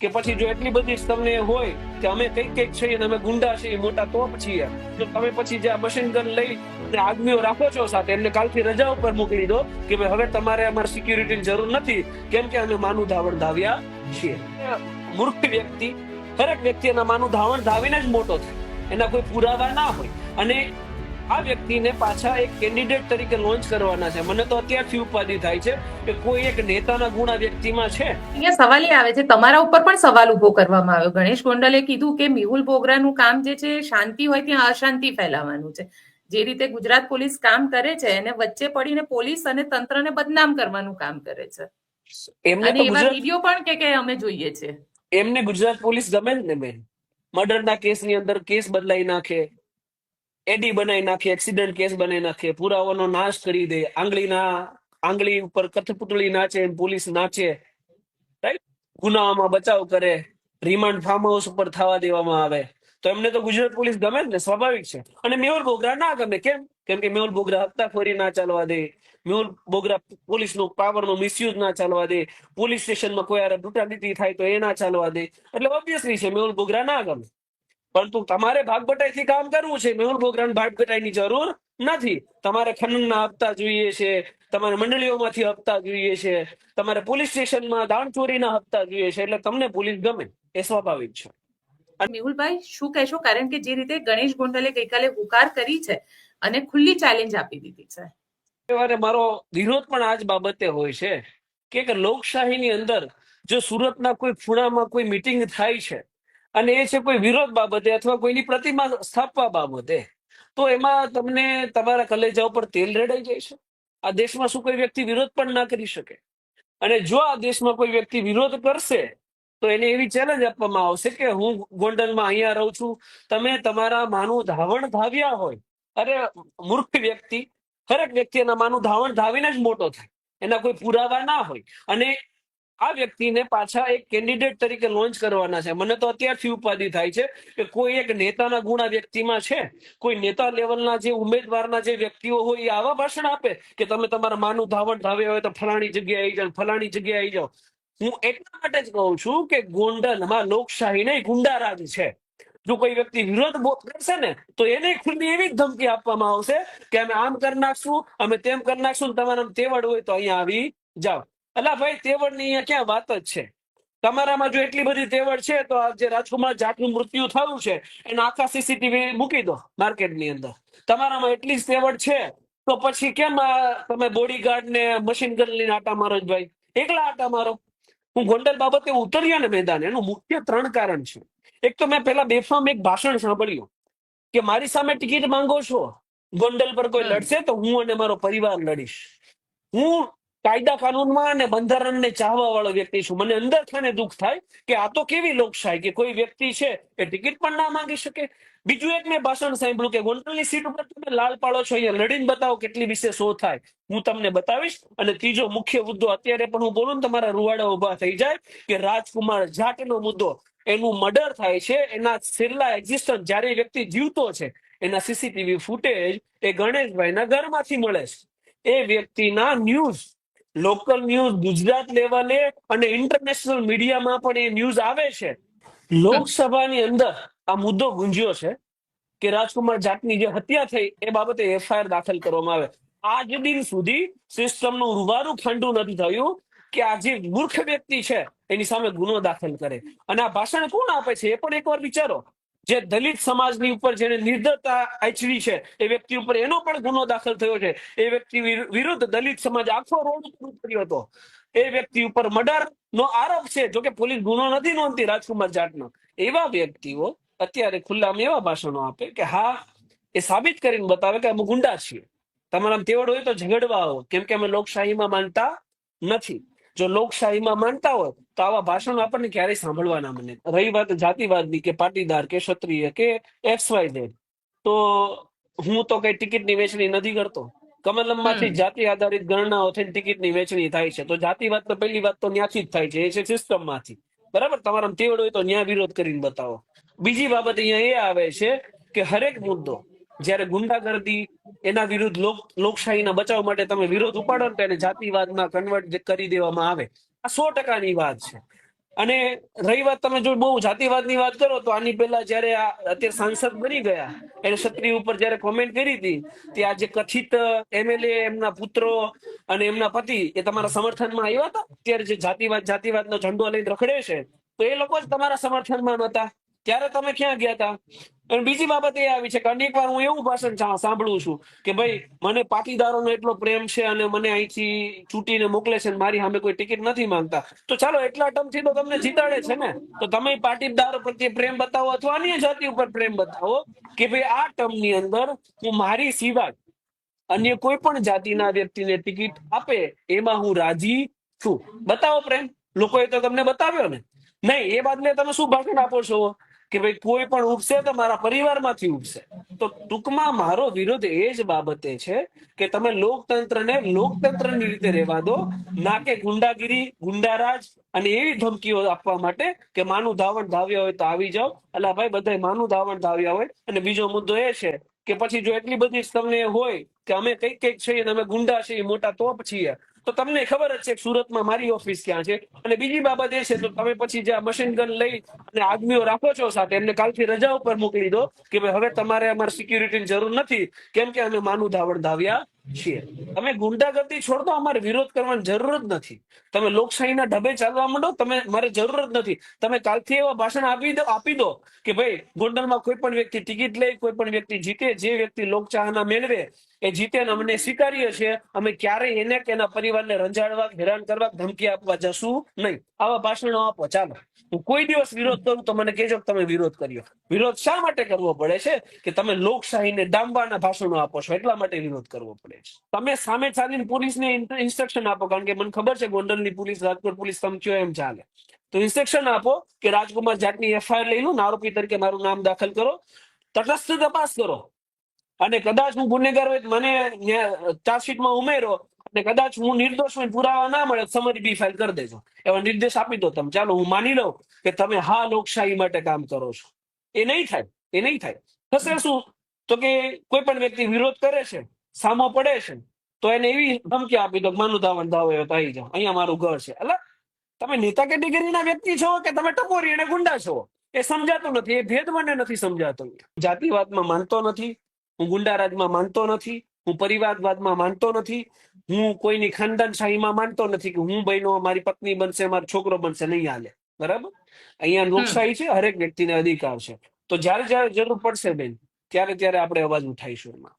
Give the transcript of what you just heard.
કે પછી જો એટલી બધી તમને હોય કે અમે કંઈક કંઈક છીએ અમે ગુંડા છીએ મોટા તોપ છીએ, તો તમે પછી જે મશીન ગન લઈ અને આદમીઓ રાખો છો સાથે, એમને કાલથી રજા ઉપર મોકલી દો કે ભાઈ હવે તમારે અમારી સિક્યુરિટીની જરૂર નથી, કેમ કે અમે માનું ધાવણ ધાવ્યા છીએ. મૂર્ખ વ્યક્તિ દરેક વ્યક્તિ એના માનું ધાવણ ધાવીને જ મોટો થાય, એના કોઈ પુરાવા ના હોય. અને આ વ્યક્તિને પાછા એક કેન્ડિડેટ તરીકે લોન્ચ કરવાના છે. મને તો અત્યારથી ઉપાધિ થાય છે કે કોઈ એક નેતાના ગુણ આ વ્યક્તિમાં છે. અહીંયા સવાલ એ આવે છે તમારા ઉપર પણ સવાલ ઊભો કરવામાં આવ્યો. ગણેશ ગોંડલે કીધું કે મેહુલ બોગરાનું કામ જે છે શાંતિ હોય ત્યાં અશાંતિ ફેલાવવાનું છે. જે રીતે ગુજરાત પોલીસ કામ કરે છે એને વચ્ચે પડીને પોલીસ અને તંત્રને બદનામ કરવાનું કામ કરે છે. એમને તો વીડિયો પણ કે કે અમે જોઈએ છે. એમને ગુજરાત પોલીસ ગમે જ ને બેન. મર્ડરના કેસની અંદર કેસ બદલાઈ નાખે. એડી બનાવી નાખે એક્સિડન્ટ કેસ બનાવી નાખે, પુરાવાનો નાશ કરી દે, આંગળીના, આંગળી ઉપર કથપુતળી નાચે, પોલીસ નાચે રાઈટ ગુનાઓમાં બચાવ કરે રિમાન્ડ ફાર્મ હાઉસ ઉપર થવા દેવામાં આવે. તો એમને તો ગુજરાત પોલીસ ગમે જ ને, સ્વાભાવિક છે. અને મેહુલ બોગરા ના ગમે, કેમ? કેમ કે મેહુલ બોગરા હપ્તાખોરી ના ચાલવા દે, મેહુલ બોગરા પોલીસનો પાવરનો મિસયુઝ ના ચાલવા દે, પોલીસ સ્ટેશનમાં કોઈ આરે બ્રુટાલિટી થાય તો એ ના ચાલવા દે. એટલે ઓબ્વિયસલી છે, મેહુલ બોગરા ના ગમે. પરંતુ તમારે ભાગબટાઈથી કામ કરવું છે. મેહુલ બોગરાને ભાગબટાઈની જરૂર નથી. તમારે ખનનના હપ્તા જોઈએ છે. તમારે મંડળીઓમાંથી હપ્તા જોઈએ છે. તમારે પોલીસ સ્ટેશનમાં દાણચોરીના હપ્તા જોઈએ છે. એટલે તમને પોલીસ ગમે એ સ્વાભાવિક છે. મેહુલભાઈ શું કહેશો? કારણ કે જે રીતે ગણેશ ગોંડલે ગઈકાલે હુકાર કરી છે અને ખુલ્લી ચેલેન્જ આપી દીધી છે. મારો વિરોધ પણ આ જ બાબતે હોય છે કે કે લોકશાહીની અંદર જો સુરતના કોઈ ખૂણામાં કોઈ મિટિંગ થાય છે અને એ છે કોઈ વિરોધ બાબતે અથવા કોઈની પ્રતિમા સ્થાપવા બાબતે. તો એમાં તમને તમારા કલેજા ઉપર તેલ રેડાઈ જાય છે. આ દેશમાં શું કોઈ વ્યક્તિ વિરોધ પણ ના કરી શકે? અને જો આ દેશમાં કોઈ વ્યક્તિ વિરોધ કરશે, તો એને એવી ચેલેન્જ આપવામાં આવશે કે હું ગોંડલમાં અહીંયા રહું છું. તમે તમારા માનું ધાવણ ધાવ્યા હોય. અરે, મૂર્ખ વ્યક્તિ. હરેક વ્યક્તિ એના માનું ધાવણ ધાવીને જ મોટો થાય. એના કોઈ પુરાવા ના હોય. અને આ વ્યક્તિને પાછા એક કેન્ડિડેટ તરીકે લોન્ચ કરવાના છે. મને તો અત્યારથી ઉપાધિ થાય છે કે કોઈ એક નેતાના ગુણ આ વ્યક્તિમાં છે. કોઈ નેતા લેવલના જે ઉમેદવારના જે વ્યક્તિઓ હોય એ આવા ભાષણ આપે કે તમે તમારા માનું ધાવણ ધાવ્યા હોય તો ફલાણી જગ્યાએ આવી જાઓ, ફલાણી જગ્યાએ આવી જાઓ. હું એટલા માટે જ કહું છું કે ગોંડલમાં લોકશાહી નહીં, ગુંડારાજ છે. જો કોઈ વ્યક્તિ વિરોધ કરશે ને, તો એને ખુલ્લી એવી ધમકી આપવામાં આવશે કે અમે આમ કરી નાખશું, અમે તેમ કરી નાખશું તમારા તેવડ હોય તો અહીંયા આવી જાઓ. અલા ભાઈ તેવડની અહીંયા ક્યાં વાત જ છે? તમારામાં જો એટલી બધી તેવડ છે તો આ જે રાજકુમાર જાટનું મૃત્યુ થયું છે એના આખા સીસીટીવી મૂકી દો માર્કેટની અંદર. તમારામાં એટલી જ તેવડ છે તો પછી કેમ તમે બોડીગાર્ડ ને મશીન ગન લઈને આટા મારો ભાઈ? એકલા આટા મારો? હું ગોંડલ બાબતે ઉતર્યો ને મેદાન એનું મુખ્ય ત્રણ કારણ છે. એક તો મેં પેલા બેફામ એક ભાષણ સાંભળ્યું કે મારી સામે ટિકિટ માંગો છો ગોંડલ પર કોઈ લડશે તો હું અને મારો પરિવાર લડીશ. હું કાયદા કાનૂનમાં અને બંધારણને ચાહવા વાળો વ્યક્તિ છું. મને અંદર ખાને દુઃખ થાય કે આ તો કેવી લોકશાહી કે કોઈ વ્યક્તિ છે એ ટિકિટ પણ ના માંગી શકે. બીજું એક મેં ભાષણ સાંભળ્યું કે ગોંડલની સીટ ઉપર તમે લાલ પાડો છો, અહીંયા લડીને બતાવો કેટલી વિશે શો થાય. હું તમને બતાવીશ. અને ત્રીજો મુખ્ય મુદ્દો અત્યારે પણ હું બોલું તમારા રૂવાડા ઊભા થઈ જાય કે રાજકુમાર જાટનો મુદ્દો. એનું મર્ડર થાય છે, એના છેલ્લા એક્ઝિસ્ટન્સ જ્યારે વ્યક્તિ જીવતો છે, એના સીસીટીવી ફૂટેજ એ ગણેશભાઈના ઘરમાંથી મળે છે. એ વ્યક્તિના ન્યૂઝ લોકલ ન્યૂઝ ગુજરાત લેવલે અને ઇન્ટરનેશનલ મીડિયામાં પણ એ ન્યૂઝ આવે છે. લોકસભાની અંદર આ મુદ્દો ગુંજ્યો છે કે રાજકુમાર જાટની જે હત્યા થઈ એ બાબતે એફઆઈઆર દાખલ કરવામાં આવે. આજ દિન સુધી સિસ્ટમનું રૂવારું ખાંડું નથી થયું કે આ જે મૂર્ખ વ્યક્તિ છે એની સામે ગુનો દાખલ કરે. અને આ ભાષણ કોણ આપે છે એ પણ એકવાર વિચારો. જે દલિત સમાજની ઉપર જેને નિર્દરતા આચરી છે, એ વ્યક્તિ ઉપર એનો પણ ગુનો દાખલ થયો છે. એ વ્યક્તિ વિરુદ્ધ દલિત સમાજ આખો રોડ ઉતર્યો હતો. એ વ્યક્તિ ઉપર મર્ડર નો આરોપ છે જો કે પોલીસ ગુનો નથી નોંધતી રાજકુમાર જાટનો. એવા વ્યક્તિઓ અત્યારે ખુલ્લામાં એવા ભાષણો આપે કે, હા, એ સાબિત કરીને બતાવે કે અમે ગુંડા છીએ. તમારા તેવડ હોય તો ઝઘડવા આવો. કેમ કે અમે લોકશાહીમાં માનતા નથી. જો લોકશાહીમાં માનતા હોય તો આવા ભાષણો આપણને ક્યારેય સાંભળવા ના મને રહી વાત જાતિવાદની કે પાટીદાર કે ક્ષત્રિય કે એક્સ વાય ઝેડ તો હું તો કઈ ટિકિટની વેચણી નથી કરતો. કમલમમાંથી માંથી જાતિ આધારિત ગણનાઓથી ટિકિટની વેચણી થાય છે તો જાતિવાદ તો પહેલી વાત તો ત્યાંથી જ થાય છે એ છે સિસ્ટમમાંથી. બરાબર? તમારા તેવડ હોય તો ન્યાય વિરોધ કરીને બતાવો. બીજી બાબત અહીંયા એ આવે છે કે હરેક મુદ્દો જ્યારે ગુંડાગર્દી એના વિરુદ્ધ લોકશાહીના બચાવ માટે તમે વિરોધ ઉપાડો તો એને જાતિવાદમાં કન્વર્ટ કરી દેવામાં આવે. આ સો ટકાની વાત છે. અને રહી વાત તમે જો બહુ જાતિવાદની વાત કરો તો આની પહેલા જયારે આ અત્યારે સાંસદ બની ગયા, એને ક્ષત્રિય ઉપર જયારે કોમેન્ટ કરી હતી, તે આ જે કથિત એમએલએ એમના પુત્રો અને એમના પતિ એ તમારા સમર્થનમાં આવ્યા હતા? ત્યારે જે જાતિવાદ, જાતિવાદનો ઝંડો લઈને રખડે છે, તો એ લોકો જ તમારા સમર્થનમાં નહોતા? ત્યારે તમે ક્યાં ગયા હતા અને બીજી બાબત એ આવી છે કે અનેક વાર હું એવું ભાષણ સાંભળું છું કે ભાઈ, મને પાટીદારોનો એટલો પ્રેમ છે અને મને અહીંથી ચૂંટીને મોકલે છે મારી સામે કોઈ ટિકિટ નથી માંગતા. તો ચાલો, એટલા ટર્મથી તો તમને જીતાડે છે ને? તો તમે પાટીદારો પ્રત્યે પ્રેમ બતાવો અથવા અન્ય જાતિ ઉપર પ્રેમ બતાવો કે ભાઈ, આ ટર્મની અંદર હું મારી સિવાય અન્ય કોઈ પણ જાતિના વ્યક્તિને ટિકિટ આપે, એમાં હું રાજી છું. બતાવો પ્રેમ. લોકોએ તો તમને બતાવ્યો ને. નહીં, એ બાદ તમે શું ભાષણ આપો છો? કે ભાઈ કોઈ પણ ઉપસે તો મારા પરિવારમાંથી ઉપસે. તો ટૂંકમાં મારો વિરોધ એ જ બાબતે છે કે તમે લોકતંત્રને લોકતંત્રની રીતે રહેવા દો, ના કે ગુંડાગીરી, ગુંડારાજ અને એવી ધમકીઓ આપવા માટે કે માનું ધાવણ ધાવ્યા હોય તો આવી જાઓ. એટલે ભાઈ બધા માનું ધાવણ ધાવ્યા હોય. અને બીજો મુદ્દો એ છે કે પછી જો એટલી બધી તમને હોય કે અમે કંઈક કંઈક અને અમે ગુંડા છીએ, મોટા તોપ છીએ. તો તમને ખબર જ છે સુરતમાં મારી ઓફિસ ક્યાં છે? અને બીજી બાબત એ છે, તો તમે પછી જે મશીન ગન લઈ અને આદમીઓ રાખો છો સાથે, એમને કાલથી રજા ઉપર મોકલી દો કે ભાઈ હવે તમારે અમારે સિક્યુરિટીની જરૂર નથી, કેમ કે અમે માનું ધાવણ ધાવ્યા છીએ. તમે ગુંડાગર્દી છોડતો અમારે વિરોધ કરવાની જરૂર જ નથી. તમે લોકશાહીના ઢબે ચાલવા માંડો, તમે મારે જરૂર જ નથી. તમે કાલથી એવા ભાષણ આપી દો આપી દો કે ભાઈ ગોંડલમાં કોઈ પણ વ્યક્તિ ટિકિટ લે, કોઈ પણ વ્યક્તિ જીતે, જે વ્યક્તિ લોકચાહના મેળવે એ જીતેન અમને સ્વીકારીએ છીએ, અમે ક્યારેય એને કે એના પરિવારને રંજાડવા, હેરાન કરવા ધમકી આપવા જશું નહીં. આવા ભાષણો આપો, ચાલો. હું કોઈ દિવસ વિરોધ કરું તો મને કહેજો તમે વિરોધ કર્યો. વિરોધ શા માટે કરવો પડે છે? કે તમે લોકશાહીને ડામવાના ભાષણો આપો છો, એટલા માટે વિરોધ કરવો પડે છે. તમે સામે ચાલીને પોલીસને ઇન્સ્ટ્રક્શન આપો, કારણ કે મને ખબર છે ગોંડલની પોલીસ, રાજકોટ પોલીસ સમજો એમ ચાલે. તો ઇન્સ્ટ્રક્શન આપો કે રાજકુમાર જાટની એફઆઈઆર લઈ લો આરોપી તરીકે મારું નામ દાખલ કરો. તટસ્થ તપાસ કરો. અને કદાચ હું ગુનેગાર હોય મને ચાર્જશીટમાં ઉમેરો અને કદાચ હું નિર્દોષ હોય પુરાવા ના મળે સમરી બી ફાઇલ કરી દેજો. એવા નિર્દેશ આપી દો તમે. ચાલો, હું માની લઉં કે તમે હા લોકશાહી માટે કામ કરો છો. એ નહીં થાય. એ નહીં થાય. થશે શું? તો કે કોઈ પણ વ્યક્તિ વિરોધ કરે છે, સામો પડે છે, તો એને એવી ધમકી આપી દો માનું ધાવન ધાવે તો આવી જાઓ. અહીંયા મારું ઘર છે. એટલે તમે નેતા કેટેગરીના વ્યક્તિ છો કે તમે ટપોરી અને ગુંડા છો? એ સમજાતું નથી. એ ભેદ મને નથી સમજાતો. જાતિવાદમાં માનતો નથી. હું ગુંડારાજમાં માનતો નથી હું પરિવારવાદમાં માનતો નથી હું કોઈની ખાનદાનશાહીમાં માનતો નથી કે હું બહેનો મારી પત્ની બનશે મારો છોકરો બનશે નહીં હાલે. બરાબર? અહીંયા લોકશાહી છે હરેક વ્યક્તિને અધિકાર છે. તો જ્યારે જ્યારે જરૂર પડશે બેન ત્યારે ત્યારે આપણે અવાજ ઉઠાઈશું એમાં.